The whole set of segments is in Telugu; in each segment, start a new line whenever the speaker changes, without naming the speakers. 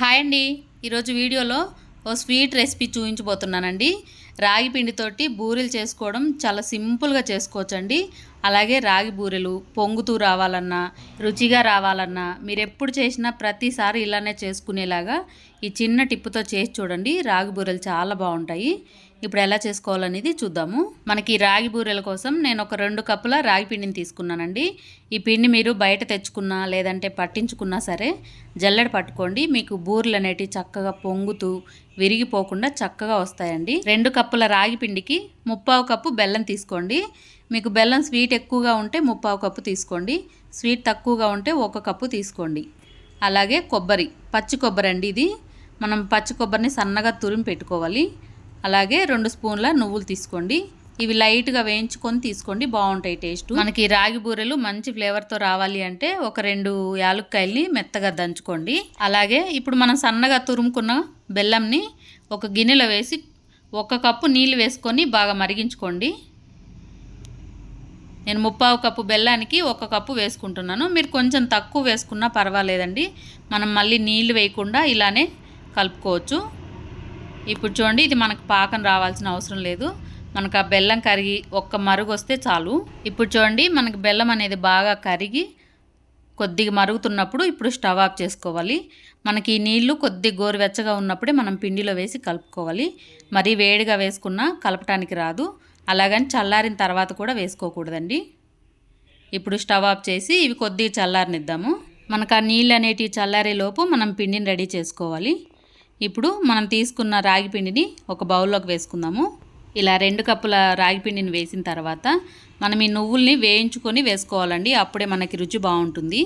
హాయ్ అండి. ఈరోజు వీడియోలో ఓ స్వీట్ రెసిపీ చూపించబోతున్నానండి. రాగి పిండితోటి బూరెలు చేసుకోవడం చాలా సింపుల్గా చేసుకోవచ్చండి. అలాగే రాగి బూరెలు పొంగుతూ రావాలన్నా రుచిగా రావాలన్నా మీరు ఎప్పుడు చేసినా ప్రతిసారి ఇలానే చేసుకునేలాగా ఈ చిన్న టిప్పుతో చేసి చూడండి. రాగి బూరెలు చాలా బాగుంటాయి. ఇప్పుడు ఎలా చేసుకోవాలనేది చూద్దాము. మనకి రాగి బూరెల కోసం నేను ఒక రెండు కప్పుల రాగి పిండిని తీసుకున్నానండి. ఈ పిండి మీరు బయట తెచ్చుకున్నా లేదంటే పట్టించుకున్నా సరే జల్లెడ పట్టుకోండి. మీకు బూరెలు అనేటివి చక్కగా పొంగుతూ విరిగిపోకుండా చక్కగా వస్తాయండి. రెండు కప్పుల రాగి పిండికి ముప్పావు కప్పు బెల్లం తీసుకోండి. మీకు బెల్లం స్వీట్ ఎక్కువగా ఉంటే ముప్పావు కప్పు తీసుకోండి. స్వీట్ తక్కువగా ఉంటే ఒక కప్పు తీసుకోండి. అలాగే కొబ్బరి పచ్చి కొబ్బరి అండి ఇది. మనం పచ్చి కొబ్బరిని సన్నగా తురిమి పెట్టుకోవాలి. అలాగే రెండు స్పూన్ల నువ్వులు తీసుకోండి. ఇవి లైట్గా వేయించుకొని తీసుకోండి బాగుంటాయి టేస్ట్. మనకి రాగి బూరెలు మంచి ఫ్లేవర్తో రావాలి అంటే ఒక రెండు యాలుక్కాయల్ని మెత్తగా దంచుకోండి. అలాగే ఇప్పుడు మనం సన్నగా తురుముకున్న బెల్లంని ఒక గిన్నెలో వేసి ఒక కప్పు నీళ్ళు వేసుకొని బాగా మరిగించుకోండి. నేను ముప్పావు కప్పు బెల్లానికి ఒక కప్పు వేసుకుంటున్నాను. మీరు కొంచెం తక్కువ వేసుకున్నా పర్వాలేదండి. మనం మళ్ళీ నీళ్ళు వేయకుండా ఇలానే కలుపుకోవచ్చు. ఇప్పుడు చూడండి ఇది మనకు పాకం రావాల్సిన అవసరం లేదు. మనకు ఆ బెల్లం కరిగి ఒక్క మరుగు వస్తే చాలు. ఇప్పుడు చూడండి మనకు బెల్లం అనేది బాగా కరిగి కొద్దిగా మరుగుతున్నప్పుడు ఇప్పుడు స్టవ్ ఆఫ్ చేసుకోవాలి. మనకి ఈ నీళ్ళు కొద్ది గోరువెచ్చగా ఉన్నప్పుడే మనం పిండిలో వేసి కలుపుకోవాలి. మరీ వేడిగా వేసుకున్నా కలపటానికి రాదు. అలాగని చల్లారిన తర్వాత కూడా వేసుకోకూడదండి. ఇప్పుడు స్టవ్ ఆఫ్ చేసి ఇవి కొద్దిగా చల్లారనిద్దాము. మనకు ఆ నీళ్ళు అనేటివి చల్లారే లోపు మనం పిండిని రెడీ చేసుకోవాలి. ఇప్పుడు మనం తీసుకున్న రాగి పిండిని ఒక బౌల్లోకి వేసుకుందాము. ఇలా రెండు కప్పుల రాగి పిండిని వేసిన తర్వాత మనం ఈ నువ్వుల్ని వేయించుకొని వేసుకోవాలండి. అప్పుడే మనకి రుచి బాగుంటుంది.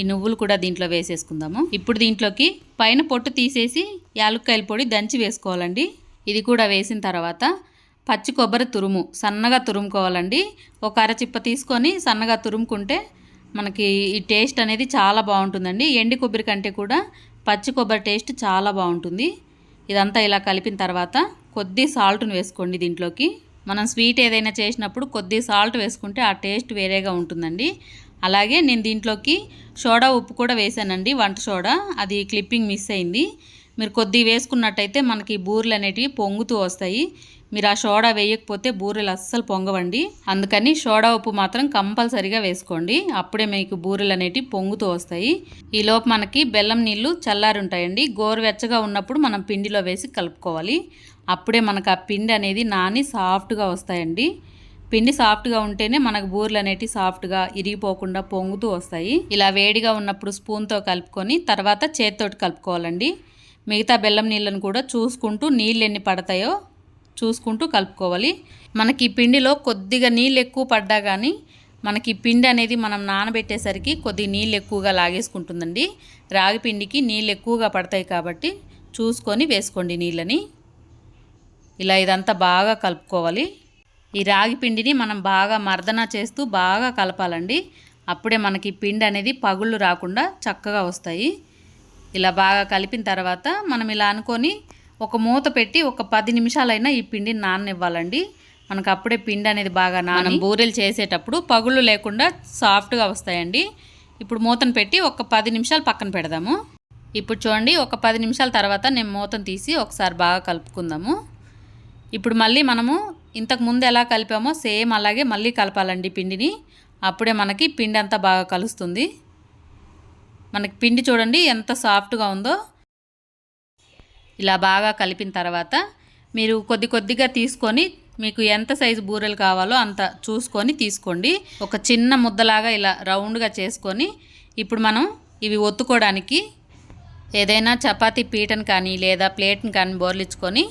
ఈ నువ్వులు కూడా దీంట్లో వేసేసుకుందాము. ఇప్పుడు దీంట్లోకి పైన పొట్టు తీసేసి యాలుక్కాయల పొడి దంచి వేసుకోవాలండి. ఇది కూడా వేసిన తర్వాత పచ్చి కొబ్బరి తురుము సన్నగా తురుముకోవాలండి. ఒక అరచిప్ప తీసుకొని సన్నగా తురుముకుంటే మనకి ఈ టేస్ట్ అనేది చాలా బాగుంటుందండి. ఎండి కొబ్బరి కంటే కూడా పచ్చి కొబ్బరి టేస్ట్ చాలా బాగుంటుంది. ఇదంతా ఇలా కలిపిన తర్వాత కొద్ది సాల్ట్ను వేసుకోండి దీంట్లోకి. మనం స్వీట్ ఏదైనా చేసినప్పుడు కొద్ది సాల్ట్ వేసుకుంటే ఆ టేస్ట్ వేరేగా ఉంటుందండి. అలాగే నేను దీంట్లోకి సోడా ఉప్పు కూడా వేసానండి వంట సోడా. అది క్లిప్పింగ్ మిస్ అయింది. మీరు కొద్ది వేసుకున్నట్టయితే మనకి బూరెలు అనేటివి పొంగుతూ వస్తాయి. మీరు ఆ సోడా వేయకపోతే బూరెలు అస్సలు పొంగవండి. అందుకని సోడా ఉప్పు మాత్రం కంపల్సరిగా వేసుకోండి. అప్పుడే మీకు బూరెలు అనేటివి పొంగుతూ వస్తాయి. ఈ లోపు మనకి బెల్లం నీళ్ళు చల్లారి ఉంటాయండి గోరువెచ్చగా ఉన్నప్పుడు మనం పిండిలో వేసి కలుపుకోవాలి. అప్పుడే మనకు ఆ పిండి అనేది నాని సాఫ్ట్గా వస్తాయండి. పిండి సాఫ్ట్గా ఉంటేనే మనకు బూరెలు అనేటివి సాఫ్ట్గా ఇరిగిపోకుండా పొంగుతూ వస్తాయి. ఇలా వేడిగా ఉన్నప్పుడు స్పూన్తో కలుపుకొని తర్వాత చేతితోటి కలుపుకోవాలండి. మిగతా బెల్లం నీళ్ళను కూడా చూసుకుంటూ నీళ్ళు ఎన్ని పడతాయో చూసుకుంటూ కలుపుకోవాలి. మనకి పిండిలో కొద్దిగా నీళ్ళు ఎక్కువ పడ్డా కానీ మనకి పిండి అనేది మనం నానబెట్టేసరికి కొద్ది నీళ్ళు ఎక్కువగా లాగేసుకుంటుందండి. రాగి పిండికి నీళ్ళు ఎక్కువగా పడతాయి కాబట్టి చూసుకొని వేసుకోండి నీళ్ళని. ఇలా ఇదంతా బాగా కలుపుకోవాలి. ఈ రాగి పిండిని మనం బాగా మర్దన చేస్తూ బాగా కలపాలండి. అప్పుడే మనకి పిండి అనేది పగుళ్ళు రాకుండా చక్కగా వస్తాయి. ఇలా బాగా కలిపిన తర్వాత మనం ఇలా అనుకొని ఒక మూత పెట్టి ఒక పది నిమిషాలైనా ఈ పిండిని నాననివ్వాలండి. మనకు అప్పుడే పిండి అనేది బాగా నానం బూరెలు చేసేటప్పుడు పగుళ్ళు లేకుండా సాఫ్ట్గా వస్తాయండి. ఇప్పుడు మూతను పెట్టి ఒక పది నిమిషాలు పక్కన పెడదాము. ఇప్పుడు చూడండి ఒక పది నిమిషాల తర్వాత నేను మూతను తీసి ఒకసారి బాగా కలుపుకుందాము. ఇప్పుడు మళ్ళీ మనము ఇంతకు ముందు ఎలా కలిపామో సేమ్ అలాగే మళ్ళీ కలపాలండి పిండిని. అప్పుడే మనకి పిండి అంతా బాగా కలుస్తుంది. మనకి పిండి చూడండి ఎంత సాఫ్ట్గా ఉందో. ఇలా బాగా కలిపిన తర్వాత మీరు కొద్ది కొద్దిగా తీసుకొని మీకు ఎంత సైజు బూరెలు కావాలో అంత చూసుకొని తీసుకోండి. ఒక చిన్న ముద్దలాగా ఇలా రౌండ్గా చేసుకొని ఇప్పుడు మనం ఇవి ఒత్తుకోవడానికి ఏదైనా చపాతీ పీటను కానీ లేదా ప్లేట్ని కానీ బోర్లించుకొని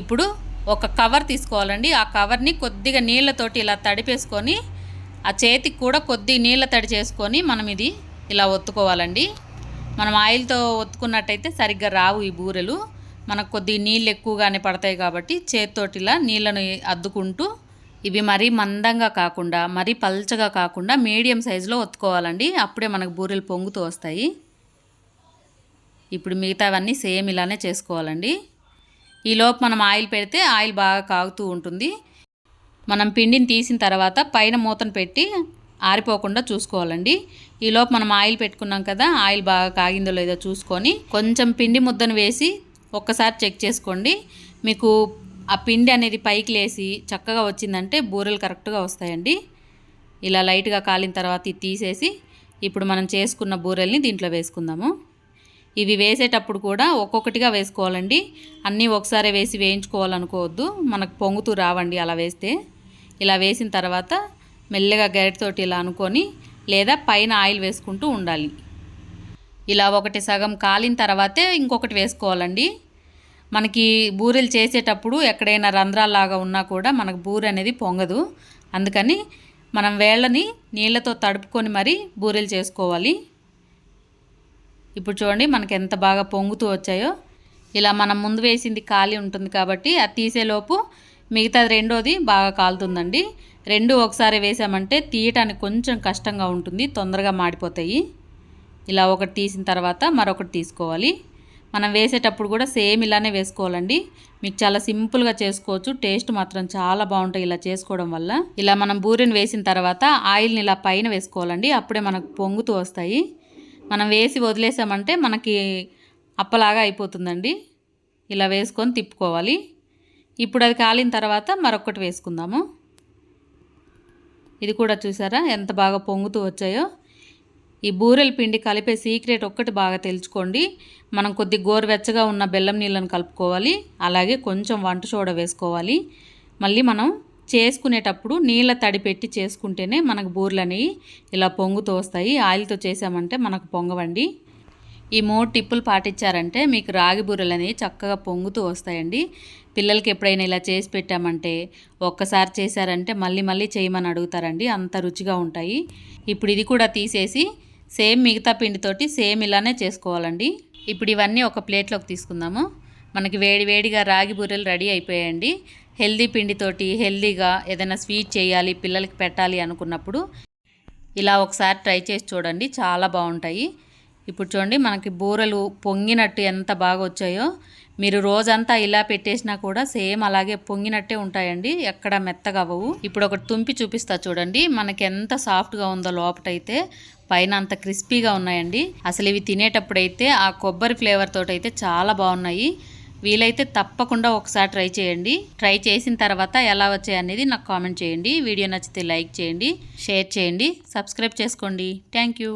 ఇప్పుడు ఒక కవర్ తీసుకోవాలండి. ఆ కవర్ని కొద్దిగా నీళ్ళతోటి ఇలా తడిపేసుకొని ఆ చేతికి కూడా కొద్ది నీళ్ళ తడి చేసుకొని మనం ఇది ఇలా ఒత్తుకోవాలండి. మనం ఆయిల్తో ఒత్తుకున్నట్టయితే సరిగ్గా రావు ఈ బూరెలు. మనకు కొద్ది నీళ్ళు ఎక్కువగానే పడతాయి కాబట్టి చేతితోటి ఇలా నీళ్ళను అద్దుకుంటూ ఇవి మరీ మందంగా కాకుండా మరీ పల్చగా కాకుండా మీడియం సైజులో ఒత్తుకోవాలండి. అప్పుడే మనకు బూరెలు పొంగుతూ వస్తాయి. ఇప్పుడు మిగతావన్నీ సేమ్ ఇలానే చేసుకోవాలండి. ఈలోపు మనం ఆయిల్ పెడితే ఆయిల్ బాగా కాగుతూ ఉంటుంది. మనం పిండిని తీసిన తర్వాత పైన మూతను పెట్టి ఆరిపోకుండా చూసుకోవాలండి. ఈలోపు మనం ఆయిల్ పెట్టుకున్నాం కదా ఆయిల్ బాగా కాగిందో లేదో చూసుకొని కొంచెం పిండి ముద్దను వేసి ఒక్కసారి చెక్ చేసుకోండి. మీకు ఆ పిండి అనేది పైకి లేసి చక్కగా వచ్చిందంటే బూరెలు కరెక్ట్గా వస్తాయండి. ఇలా లైట్గా కాలిన తర్వాత ఇది తీసేసి ఇప్పుడు మనం చేసుకున్న బూరెల్ని దీంట్లో వేసుకుందాము. ఇవి వేసేటప్పుడు కూడా ఒక్కొక్కటిగా వేసుకోవాలండి. అన్నీ ఒకసారి వేసి వేయించుకోవాలనుకోవద్దు. మనకు పొంగుతూ రావండి అలా వేస్తే. ఇలా వేసిన తర్వాత మెల్లగా గరిటతోటి ఇలా అనుకొని లేదా పైన ఆయిల్ వేసుకుంటూ ఉండాలి. ఇలా ఒకటి సగం కాలిన తర్వాతే ఇంకొకటి వేసుకోవాలండి. మనకి బూరెలు చేసేటప్పుడు ఎక్కడైనా రంధ్రాలాగా ఉన్నా కూడా మనకు బూరె అనేది పొంగదు. అందుకని మనం వేళ్ళని నీళ్ళతో తడుపుకొని మరీ బూరెలు చేసుకోవాలి. ఇప్పుడు చూడండి మనకి ఎంత బాగా పొంగుతూ వచ్చాయో. ఇలా మనం ముందు వేసింది ఖాళీ ఉంటుంది కాబట్టి అది తీసేలోపు మిగతాది రెండోది బాగా కాలుతుందండి. రెండు ఒకసారి వేసామంటే తీయటానికి కొంచెం కష్టంగా ఉంటుంది తొందరగా మాడిపోతాయి. ఇలా ఒకటి తీసిన తర్వాత మరొకటి తీసుకోవాలి. మనం వేసేటప్పుడు కూడా సేమ్ ఇలానే వేసుకోవాలండి. మీకు చాలా సింపుల్గా చేసుకోవచ్చు టేస్ట్ మాత్రం చాలా బాగుంటాయి ఇలా చేసుకోవడం వల్ల. ఇలా మనం బూరెని వేసిన తర్వాత ఆయిల్ని ఇలా పైన వేసుకోవాలండి అప్పుడే మనకు పొంగుతూ వస్తాయి. మనం వేసి వదిలేసామంటే మనకి అప్పలాగా అయిపోతుందండి. ఇలా వేసుకొని తిప్పుకోవాలి. ఇప్పుడు అది కాలిన తర్వాత మరొకటి వేసుకుందాము. ఇది కూడా చూసారా? ఎంత బాగా పొంగుతూ వచ్చాయో. ఈ బూరెల పిండి కలిపే సీక్రెట్ ఒక్కటి బాగా తెలుసుకోండి. మనం కొద్ది గోరువెచ్చగా ఉన్న బెల్లం నీళ్ళను కలుపుకోవాలి. అలాగే కొంచెం వంట సోడా వేసుకోవాలి. మళ్ళీ మనం చేసుకునేటప్పుడు నీళ్ళ తడి పెట్టి చేసుకుంటేనే మనకు బూరెలు అనేవి ఇలా పొంగుతూ వస్తాయి. ఆయిల్తో చేసామంటే మనకు పొంగవండి. ఈ మూడు టిప్పులు పాటించారంటే మీకు రాగి బూరెలు అనేవి చక్కగా పొంగుతూ వస్తాయండి. పిల్లలకి ఎప్పుడైనా ఇలా చేసి పెట్టామంటే ఒక్కసారి చేశారంటే మళ్ళీ మళ్ళీ చేయమని అడుగుతారండి. అంత రుచిగా ఉంటాయి. ఇప్పుడు ఇది కూడా తీసేసి సేమ్ మిగతా పిండితోటి సేమ్ ఇలానే చేసుకోవాలండి. ఇప్పుడు ఇవన్నీ ఒక ప్లేట్లోకి తీసుకుందాము. మనకి వేడి వేడిగా రాగి బూరెలు రెడీ అయిపోయాయండి. హెల్దీ పిండితోటి హెల్దీగా ఏదైనా స్వీట్ చేయాలి పిల్లలకి పెట్టాలి అనుకున్నప్పుడు ఇలా ఒకసారి ట్రై చేసి చూడండి. చాలా బాగుంటాయి. ఇప్పుడు చూడండి మనకి బూరెలు పొంగినట్టు ఎంత బాగా వచ్చాయో. మీరు రోజంతా ఇలా పెట్టేసినా కూడా సేమ్ అలాగే పొంగినట్టే ఉంటాయండి ఎక్కడ మెత్తగా అవ్వవు. ఇప్పుడు ఒకటి తుంపి చూపిస్తా చూడండి మనకి ఎంత సాఫ్ట్గా ఉందో లోపటైతే. పైన అంత క్రిస్పీగా ఉన్నాయండి. అసలు ఇవి తినేటప్పుడైతే ఆ కొబ్బరి ఫ్లేవర్ తోటి అయితే చాలా బాగున్నాయి. వీలైతే తప్పకుండా ఒకసారి ట్రై చేయండి. ట్రై చేసిన తర్వాత ఎలా వచ్చాయి అనేది నాకు కామెంట్ చేయండి. వీడియో నచ్చితే లైక్ చేయండి షేర్ చేయండి సబ్స్క్రైబ్ చేసుకోండి. Thank you.